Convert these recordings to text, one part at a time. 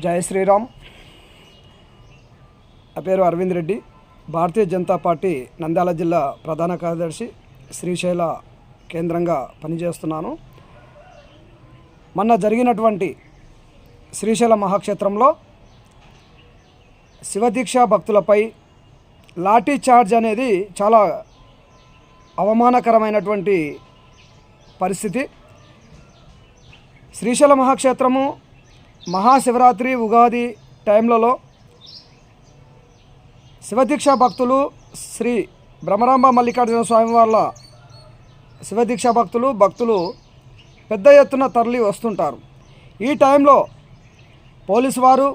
జయ శ్రీరామ్. నా పేరు అరవింద్ రెడ్డి. భారతీయ జనతా పార్టీ నంద్యాల జిల్లా ప్రధాన కార్యదర్శి శ్రీశైల కేంద్రంగా పనిచేస్తున్నాను. మొన్న జరిగినటువంటి శ్రీశైల మహాక్షేత్రంలో శివదీక్ష భక్తులపై లాఠీ చార్జ్ అనేది చాలా అవమానకరమైనటువంటి పరిస్థితి. శ్రీశైల మహాక్షేత్రము మహాశివరాత్రి ఉగాది టైంలలో శివదీక్ష భక్తులు శ్రీ భ్రమరాంబ మల్లికార్జున స్వామి వాళ్ళ శివదీక్ష భక్తులు భక్తులు పెద్ద ఎత్తున తరలి వస్తుంటారు. ఈ టైంలో పోలీసు వారు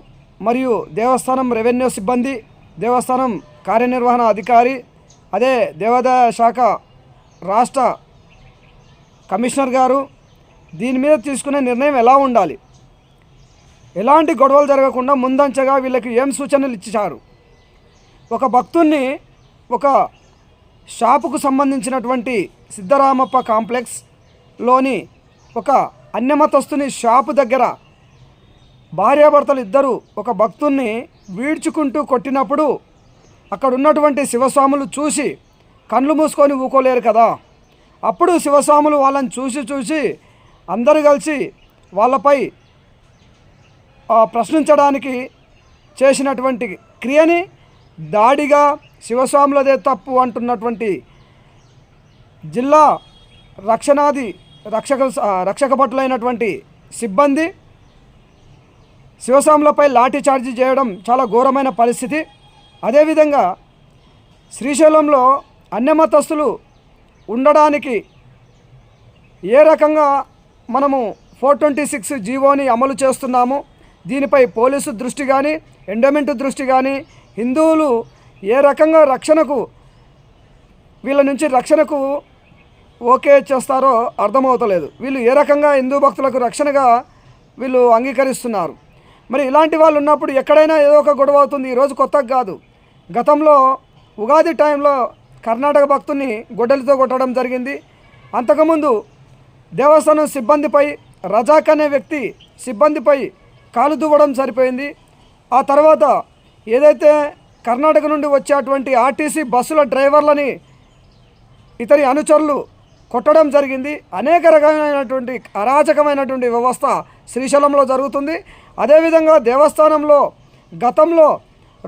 మరియు దేవస్థానం రెవెన్యూ సిబ్బంది దేవస్థానం కార్యనిర్వహణ అధికారి అదే దేవాదాయ శాఖ రాష్ట్ర కమిషనర్ గారు దీని మీద తీసుకునే నిర్ణయం ఎలా ఉండాలి? ఎలాంటి గొడవలు జరగకుండా ముందంచగా వీళ్ళకి ఏం సూచనలు ఇచ్చారు? ఒక భక్తుణ్ణి ఒక షాపుకు సంబంధించినటువంటి సిద్ధరామప్ప కాంప్లెక్స్లోని ఒక అన్యమతస్తుని షాపు దగ్గర భార్యాభర్తలు ఇద్దరు ఒక భక్తుణ్ణి వీడ్చుకుంటూ కొట్టినప్పుడు అక్కడ ఉన్నటువంటి శివస్వాములు చూసి కళ్ళు మూసుకొని ఊకోలేరు కదా. అప్పుడు శివస్వాములు వాళ్ళని చూసి చూసి అందరూ కలిసి వాళ్ళపై ప్రశ్నించడానికి చేసినటువంటి క్రియని దాడిగా శివస్వాములదే తప్పు అంటున్నటువంటి జిల్లా రక్షణాది రక్షక రక్షక భటులైనటువంటి సిబ్బంది శివస్వాములపై లాఠీ చార్జీ చేయడం చాలా ఘోరమైన పరిస్థితి. అదేవిధంగా శ్రీశైలంలో అన్యమతస్తులు ఉండడానికి ఏ రకంగా మనము ఫోర్ ట్వంటీ సిక్స్ జీవోని అమలు చేస్తున్నాము? దీనిపై పోలీసు దృష్టి కానీ ఎండోమెంట్ దృష్టి కానీ హిందువులు ఏ రకంగా రక్షణకు వీళ్ళ నుంచి రక్షణకు ఓకే చేస్తారో అర్థమవుతలేదు. వీళ్ళు ఏ రకంగా హిందూ భక్తులకు రక్షణగా వీళ్ళు అంగీకరిస్తున్నారు. మరి ఇలాంటి వాళ్ళు ఉన్నప్పుడు ఎక్కడైనా ఏదో ఒక గొడవ అవుతుంది. ఈరోజు కొత్తగా కాదు. గతంలో ఉగాది టైంలో కర్ణాటక భక్తుని గొడ్డలితో కొట్టడం జరిగింది. అంతకుముందు దేవస్థానం సిబ్బందిపై రజాక్ అనే వ్యక్తి సిబ్బందిపై కాలు దువ్వడం సరిపోయింది. ఆ తర్వాత ఏదైతే కర్ణాటక నుండి వచ్చేటువంటి ఆర్టీసీ బస్సుల డ్రైవర్లని ఇతని అనుచరులు కొట్టడం జరిగింది. అనేక రకమైనటువంటి అరాచకమైనటువంటి వ్యవస్థ శ్రీశైలంలో జరుగుతుంది. అదేవిధంగా దేవస్థానంలో గతంలో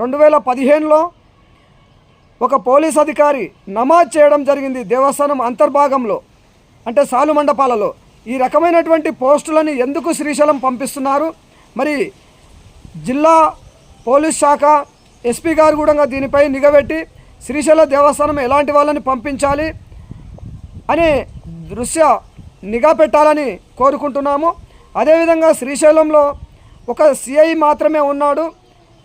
రెండు వేల పదిహేనులో ఒక పోలీస్ అధికారి నమాజ్ చేయడం జరిగింది దేవస్థానం అంతర్భాగంలో అంటే సాలు మండపాలలో ఈ రకమైనటువంటి పోస్టులని ఎందుకు శ్రీశైలం పంపిస్తున్నారు? మరి జిల్లా పోలీస్ శాఖ ఎస్పీ గారు కూడా దీనిపై నిఘబెట్టి శ్రీశైల దేవస్థానం ఎలాంటి వాళ్ళని పంపించాలి అనే దృశ్య నిఘా పెట్టాలని కోరుకుంటున్నాము. అదేవిధంగా శ్రీశైలంలో ఒక సిఐ మాత్రమే ఉన్నాడు.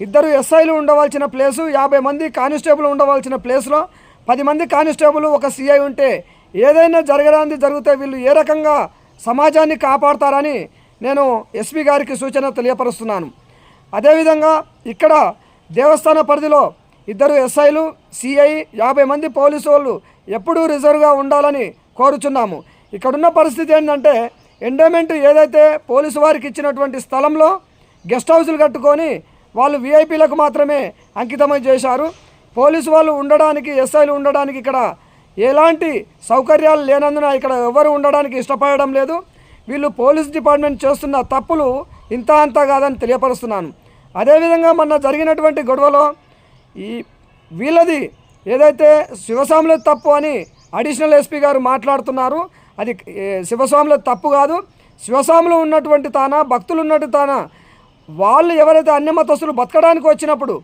ఇద్దరు ఎస్ఐలు ఉండవలసిన ప్లేసు యాభై మంది కానిస్టేబుల్ ఉండవలసిన ప్లేస్లో పది మంది కానిస్టేబుల్ ఒక సిఐ ఉంటే ఏదైనా జరగడానికి జరిగితే వీళ్ళు ఏ రకంగా సమాజాన్ని కాపాడతారని నేను ఎస్పీ గారికి సూచన తెలియపరుస్తున్నాను. అదేవిధంగా ఇక్కడ దేవస్థాన పరిధిలో ఇద్దరు ఎస్ఐలు సిఐ యాభై మంది పోలీసు వాళ్ళు ఎప్పుడూ రిజర్వ్గా ఉండాలని కోరుచున్నాము. ఇక్కడున్న పరిస్థితి ఏంటంటే ఎండోమెంట్ ఏదైతే పోలీసు వారికి ఇచ్చినటువంటి స్థలంలో గెస్ట్ హౌసులు కట్టుకొని వాళ్ళు వీఐపీలకు మాత్రమే అంకితమై చేశారు. పోలీసు వాళ్ళు ఉండడానికి ఎస్ఐలు ఉండడానికి ఇక్కడ ఎలాంటి సౌకర్యాలు లేనందున ఇక్కడ ఎవరు ఉండడానికి ఇష్టపడడం లేదు. వీళ్ళు పోలీస్ డిపార్ట్మెంట్ చేస్తున్న తప్పులు ఇంత అంతా కాదని తెలియపరుస్తున్నాను. అదేవిధంగా మొన్న జరిగినటువంటి గొడవలో ఈ వీళ్ళది ఏదైతే శివస్వాముల తప్పు అని అడిషనల్ ఎస్పీ గారు మాట్లాడుతున్నారు అది ఏ, శివస్వాముల తప్పు కాదు. శివస్వాములు ఉన్నటువంటి తాన భక్తులు ఉన్నట్టు తాన వాళ్ళు ఎవరైతే అన్యమతస్తులు బతకడానికి వచ్చినప్పుడు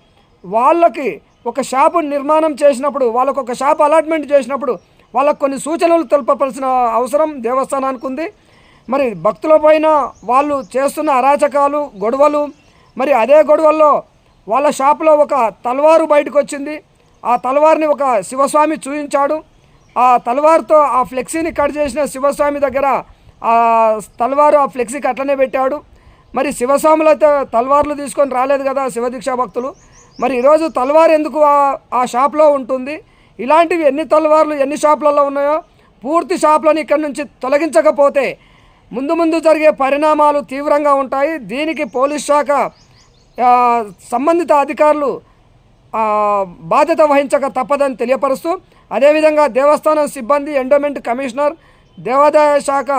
వాళ్ళకి ఒక షాపు నిర్మాణం చేసినప్పుడు వాళ్ళకు ఒక షాప్ అలాట్మెంట్ చేసినప్పుడు వాళ్ళకు కొన్ని సూచనలు తెలపవలసిన అవసరం దేవస్థానానికి ఉంది. మరి భక్తుల పైన వాళ్ళు చేస్తున్న అరాచకాలు గొడవలు మరి అదే గొడవల్లో వాళ్ళ షాప్లో ఒక తలవారు బయటకు వచ్చింది. ఆ తలవారుని ఒక శివస్వామి చూపించాడు ఆ తలవారుతో ఆ ఫ్లెక్సీని కట్ చేసిన శివస్వామి దగ్గర ఆ తలవారు ఆ ఫ్లెక్సీకి అట్లనే పెట్టాడు. మరి శివస్వాములు అయితే తలవార్లు తీసుకొని రాలేదు కదా శివదీక్ష భక్తులు. మరి ఈరోజు తలవారు ఎందుకు ఆ షాప్లో ఉంటుంది? ఇలాంటివి ఎన్ని తలవార్లు ఎన్ని షాపులలో ఉన్నాయో పూర్తి షాపులను ఇక్కడి నుంచి తొలగించకపోతే ముందు ముందు జరిగే పరిణామాలు తీవ్రంగా ఉంటాయి. దీనికి పోలీస్ శాఖ సంబంధిత అధికారులు బాధ్యత వహించక తప్పదని తెలియపరుస్తూ అదేవిధంగా దేవస్థానం సిబ్బంది ఎండోమెంట్ కమిషనర్ దేవాదాయ శాఖ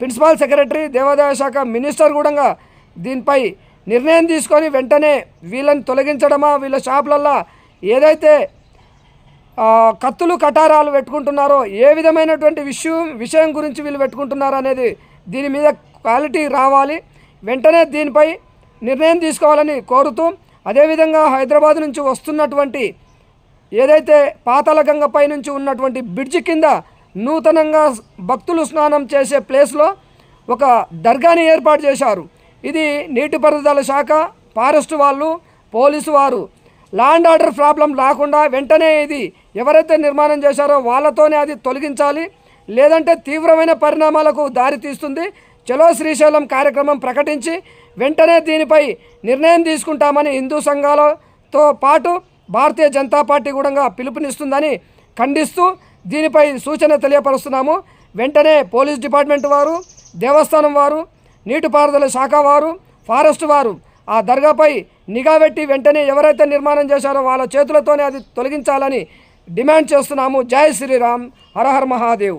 ప్రిన్సిపాల్ సెక్రటరీ దేవాదాయ శాఖ మినిస్టర్ కూడా దీనిపై నిర్ణయం తీసుకొని వెంటనే వీళ్ళని తొలగించడమా వీళ్ళ షాపులల్లో ఏదైతే కత్తులు కటారాలు పెట్టుకుంటున్నారో ఏ విధమైనటువంటి విషయం విషయం గురించి వీళ్ళు పెట్టుకుంటున్నారు అనేది దీని మీద క్వాలిటీ రావాలి. వెంటనే దీనిపై నిర్ణయం తీసుకోవాలని కోరుతూ అదేవిధంగా హైదరాబాద్ నుంచి వస్తున్నటువంటి ఏదైతే పాతాళగంగపై నుంచి ఉన్నటువంటి బ్రిడ్జి కింద నూతనంగా భక్తులు స్నానం చేసే ప్లేస్లో ఒక దర్గాని ఏర్పాటు చేశారు. ఇది నీటిపారుదల శాఖ ఫారెస్ట్ వాళ్ళు పోలీసు వారు ల్యాండ్ ఆర్డర్ ప్రాబ్లం రాకుండా వెంటనే ఇది ఎవరైతే నిర్మాణం చేశారో వాళ్ళతోనే అది తొలగించాలి. లేదంటే తీవ్రమైన పరిణామాలకు దారితీస్తుంది చలో శ్రీశైలం కార్యక్రమం ప్రకటించి వెంటనే దీనిపై నిర్ణయం తీసుకుంటామని హిందూ సంఘాలతో పాటు భారతీయ జనతా పార్టీ కూడా పిలుపునిస్తుందని ఖండిస్తూ దీనిపై సూచన తెలియపరుస్తున్నాము. వెంటనే పోలీస్ డిపార్ట్మెంట్ వారు దేవస్థానం వారు నీటిపారుదల శాఖ వారు ఫారెస్ట్ వారు ఆ దర్గాపై నిఘా పెట్టి వెంటనే ఎవరైతే నిర్మాణం చేశారో వాళ్ళ చేతులతోనే అది తొలగించాలని డిమాండ్ చేస్తున్నాము. జై శ్రీరామ్. హరహర్ మహాదేవ్.